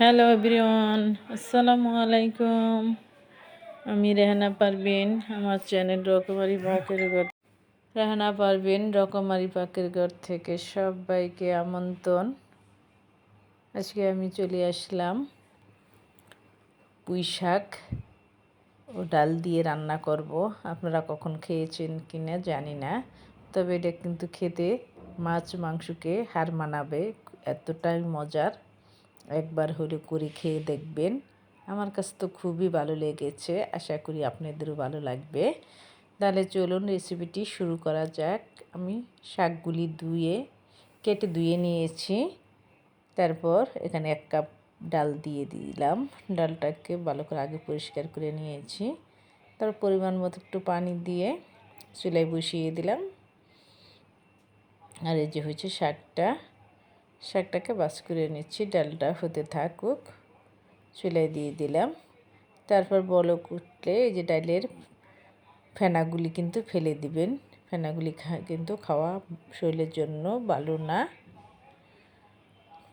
Hello everyone, আসসালামু আলাইকুম। আমি রেহানা পারবিন আমার চ্যানেল রকমারি পাকের ঘর। রেহানা পারবিন রকমারি পাকের ঘর থেকে সবাইকে আমন্ত্রণ। আজকে আমি চলে আসলাম পুঁই শাক ও ডাল দিয়ে রান্না করব। আপনারা কখন খেয়েছেন কি না জানি না, তবে এটা কিন্তু খেতে মাছ মাংসকে হার মানাবে, এতটাই মজার। একবার হলে করে খেয়ে দেখবেন। আমার কাছে তো খুবই ভালো লেগেছে, আশা করি আপনাদেরও ভালো লাগবে। তাহলে চলুন রেসিপিটি শুরু করা যাক। আমি শাকগুলি ধুয়ে, কেটে ধুয়ে নিয়েছি। তারপর এখানে এক কাপ ডাল দিয়ে দিলাম। ডালটাকে ভালো করে আগে পরিষ্কার করে নিয়েছি। তার পরিমাণ মতো একটু পানি দিয়ে চুলাই বসিয়ে দিলাম। আর এই যে হয়েছে শাকটা। শাকটাকে বাস করে নিচ্ছি, ডালটা হতে থাকুক। চুলাই দিয়ে দিলাম। তারপর বলো কুটলে এই যে ডালের ফেনাগুলি কিন্তু ফেলে দিবেন। ফেনাগুলি কিন্তু খাওয়া শরীরের জন্য ভালো না।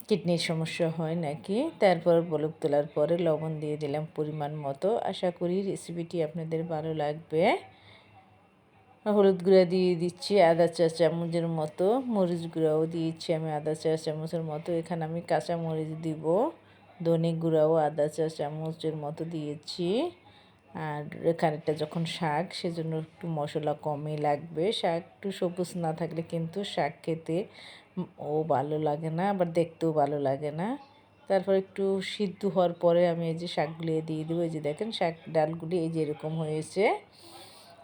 কিডনির সমস্যা হয় নাকি? তারপর বলক তোলার পরে লবণ দিয়ে দিলাম পরিমাণ মতো। আশা করি রেসিপিটি আপনাদের ভালো লাগবে। হলুদ গুঁড়া দিয়ে দিচ্ছি আদা চা চামচের মতো, মরিচ গুঁড়াও দিয়েছি আমি আদা চা চামচের মতো। এখানে আমি কাঁচা মরিচ দিব, ধনে গুঁড়াও আদা চা চামচের মতো দিয়েছি। আর এখানেটা যখন শাক, সেজন্য একটু মশলা কমই লাগবে। শাক একটু সবুজ না থাকলে কিন্তু শাক খেতে ও ভালো লাগে না, আবার দেখতেও ভালো লাগে না। তারপর একটু সিদ্ধ হওয়ার পরে আমি এই যে শাকগুলি দিয়ে দেবো, এই যে দেখেন শাক ডালগুলি এই যে এরকম হয়েছে।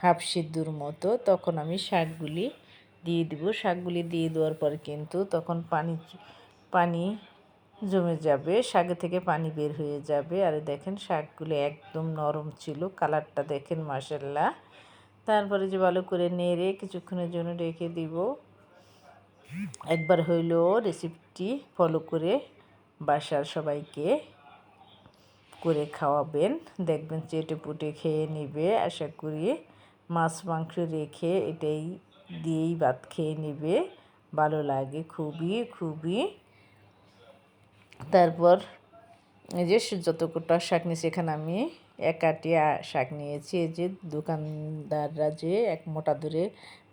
হাফ সিদ্ধুর মতো, তখন আমি শাকগুলি দিয়ে দিব। শাকগুলি দিয়ে দেওয়ার পর কিন্তু তখন পানি পানি জমে যাবে, শাকে থেকে পানি বের হয়ে যাবে। আর দেখেন শাকগুলি একদম নরম ছিল, কালারটা দেখেন মাসাল্লাহ তারপরে যে ভালো করে নেড়ে কিছুক্ষণের জন্য রেখে দিব। একবার হইলেও রেসিপিটি ফলো করে বাসার সবাইকে করে খাওয়াবেন। দেখবেন চেটে পুটে খেয়ে নিবে, আশা করি। মাছ, মাংস রেখে এটাই দিয়েই ভাত খেয়ে নেবে। ভালো লাগে খুবই খুবই। তারপর এই যে যতটা শাক নিয়েছি, এখানে আমি এক আটিয়া শাক নিয়েছি। এই যে দোকানদাররা যে এক মোটা দূরে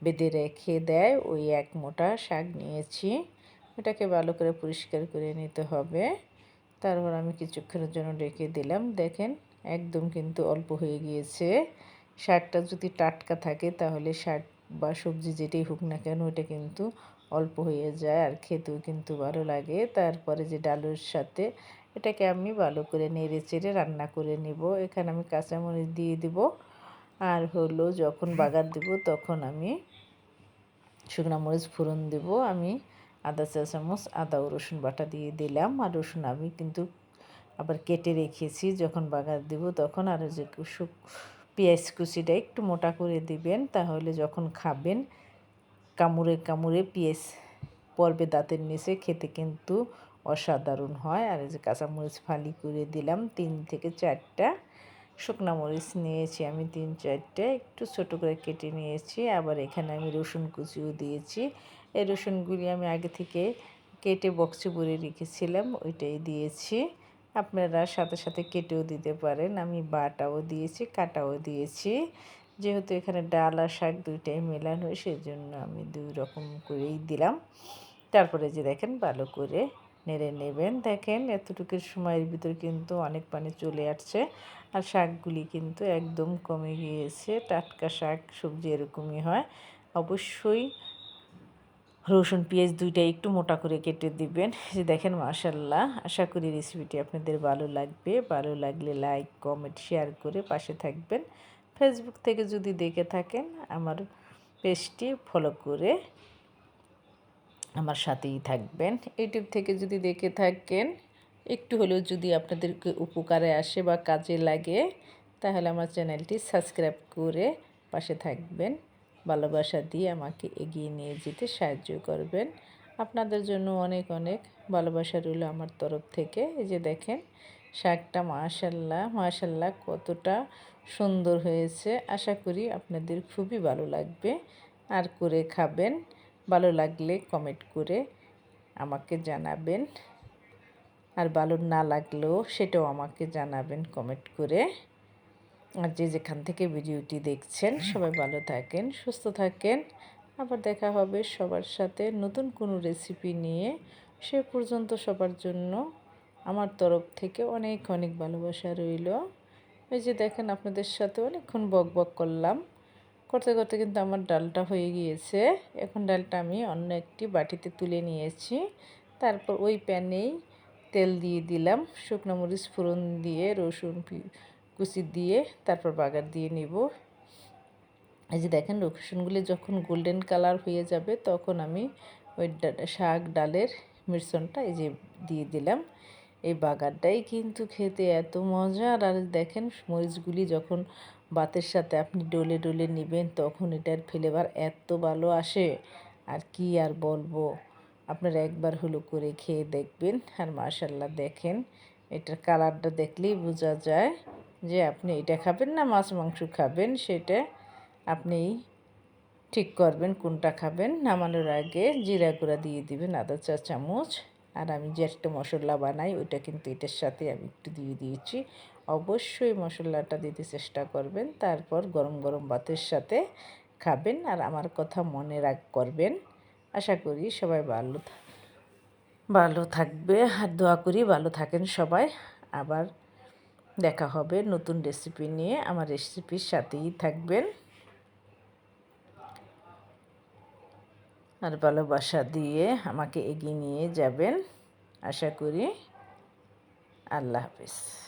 বেঁধে রেখে দেয়, ওই এক মোটা শাক নিয়েছি। ওটাকে ভালো করে পরিষ্কার করে নিতে হবে। তারপর আমি কিছুক্ষণের জন্য রেখে দিলাম। দেখেন, একদম কিন্তু অল্প হয়ে গিয়েছে। শাকটা যদি টাটকা থাকে তাহলে শাক বা সবজি যেটাই হোক না কেন ওটা কিন্তু অল্প হয়ে যায় আর খেতেও কিন্তু ভালো লাগে। তারপরে যে ডালের সাথে এটাকে আমি ভালো করে নেড়ে চেড়ে রান্না করে নিব। এখানে আমি কাঁচামরিচ দিয়ে দিব। আর হলো যখন বাগার দেব তখন আমি শুকনো মরিচ ফোড়ন দেব। আমি আদা চা চামচ আদা ও রসুন বাটা দিয়ে দিলাম। আর রসুন আমি কিন্তু আবার কেটে রেখেছি। যখন বাগার দেব তখন আর যে পেঁয়াজ কুচিটা একটু মোটা করে দিবেন, তাহলে যখন খাবেন কামড়ে কামড়ে পেঁয়াজ পর্বে দাঁতের নিচে, খেতে কিন্তু অসাধারণ হয়। আর এই যে কাঁচামরিচ ফালি করে দিলাম, তিন থেকে চারটা। শুকনো মরিচ নিয়েছি আমি তিন চারটে, একটু ছোট করে কেটে নিয়েছি। আবার এখানে আমি রসুন কুচিও দিয়েছি। এই রসুনগুলি আমি আগে থেকে কেটে বক্সে ভরে রেখেছিলাম, ওইটাই দিয়েছি। আপনারা সাথে সাথে কেটেও দিতে পারেন। আমি বাটাও দিয়েছি, কাটাও দিয়েছি। যেহেতু এখানে ডাল আর শাক দুইটাই মেলানো সেই জন্য আমি দুই রকম করেই দিলাম। তারপরে যে দেখেন, ভালো করে নেড়ে নেবেন। দেখেন এতটুকুর সময়ের ভিতর কিন্তু অনেক পানি চলে আসছে আর শাকগুলি কিন্তু একদম কমে গিয়েছে। টাটকা শাক, সবজি এরকমই হয়। অবশ্যই রসুন, পেঁয়াজ দুইটাই একটু মোটা করে কেটে দিবেন। যে দেখেন মাশাল্লাহ আশা করি রেসিপিটি আপনাদের ভালো লাগবে। ভালো লাগলে লাইক কমেন্ট শেয়ার করে পাশে থাকবেন। ফেসবুক থেকে যদি দেখে থাকেন, আমার পেজটি ফলো করে আমার সাথেই থাকবেন। ইউটিউব থেকে যদি দেখে থাকেন, একটু হলেও যদি আপনাদেরকে উপকারে আসে বা কাজে লাগে, তাহলে আমার চ্যানেলটি সাবস্ক্রাইব করে পাশে থাকবেন। ভালোবাসা দিয়ে আমাকে এগিয়ে নিয়ে যেতে সাহায্য করবেন। আপনাদের জন্য অনেক অনেক ভালোবাসা রইল আমার তরফ থেকে। এই যে দেখেন শাকটা মাশাল্লাহ মাশাল্লাহ কতটা সুন্দর হয়েছে। আশা করি আপনাদের খুবই ভালো লাগবে। আর করে খাবেন, ভালো লাগলে কমেন্ট করে আমাকে জানাবেন। আর ভালো না লাগলেও সেটাও আমাকে জানাবেন কমেন্ট করে। আর যে যেখান থেকে ভিডিওটি দেখছেন, সবাই ভালো থাকেন, সুস্থ থাকেন। আবার দেখা হবে সবার সাথে নতুন কোনো রেসিপি নিয়ে। সে পর্যন্ত সবার জন্য আমার তরফ থেকে অনেক অনেক ভালোবাসা রইল। এই যে দেখেন, আপনাদের সাথে অনেকক্ষণ বক বক করলাম। করতে করতে কিন্তু আমার ডালটা হয়ে গিয়েছে। এখন ডালটা আমি অন্য একটি বাটিতে তুলে নিয়েছি। তারপর ওই প্যানেই তেল দিয়ে দিলাম। শুকনো মরিচ ফোড়ন দিয়ে রসুন কুচি দিয়ে তারপর বাগার দিয়ে নিব। এই যে দেখেন রসুনগুলি যখন গোল্ডেন কালার হয়ে যাবে তখন আমি ওই শাক, ডালের মিশ্রণটা এই যে দিয়ে দিলাম। এই বাগারটাই কিন্তু খেতে এত মজার। আর দেখেন মরিচগুলি যখন ভাতের সাথে আপনি ডলে ডলে নেবেন তখন এটার ফ্লেভার এত ভালো আসে। আর কি আর বলব? আপনারা একবার হলো করে খেয়ে দেখবেন। আর মাশাল্লাহ দেখেন এটার কালারটা দেখলেই বোঝা যায়। যে আপনি এটা খাবেন না, মাছ মাংস খাবেন, সেটা আপনি ঠিক করবেন কোনটা খাবেন। নামানোর আগে জিরা গুঁড়া দিয়ে দিবেন, আদা চা চামচ। আর আমি যে একটা মশলা বানাই, ওইটা কিন্তু এটার সাথে আমি একটু দিয়ে দিয়েছি। অবশ্যই মশলাটা দিতে চেষ্টা করবেন, তারপর গরম গরম ভাতের সাথে খাবেন। আর আমার কথা মনে রাখ, করবেন। আশা করি সবাই ভালো ভালো থাকবে। আর দোয়া করি ভালো থাকেন সবাই। আবার দেখা হবে নতুন রেসিপি নিয়ে। আমার রেসিপির সাথেই থাকবেন। আর ভালোবাসা দিয়ে আমাকে এগিয়ে নিয়ে যাবেন। আশা করি আল্লাহ হাফিজ।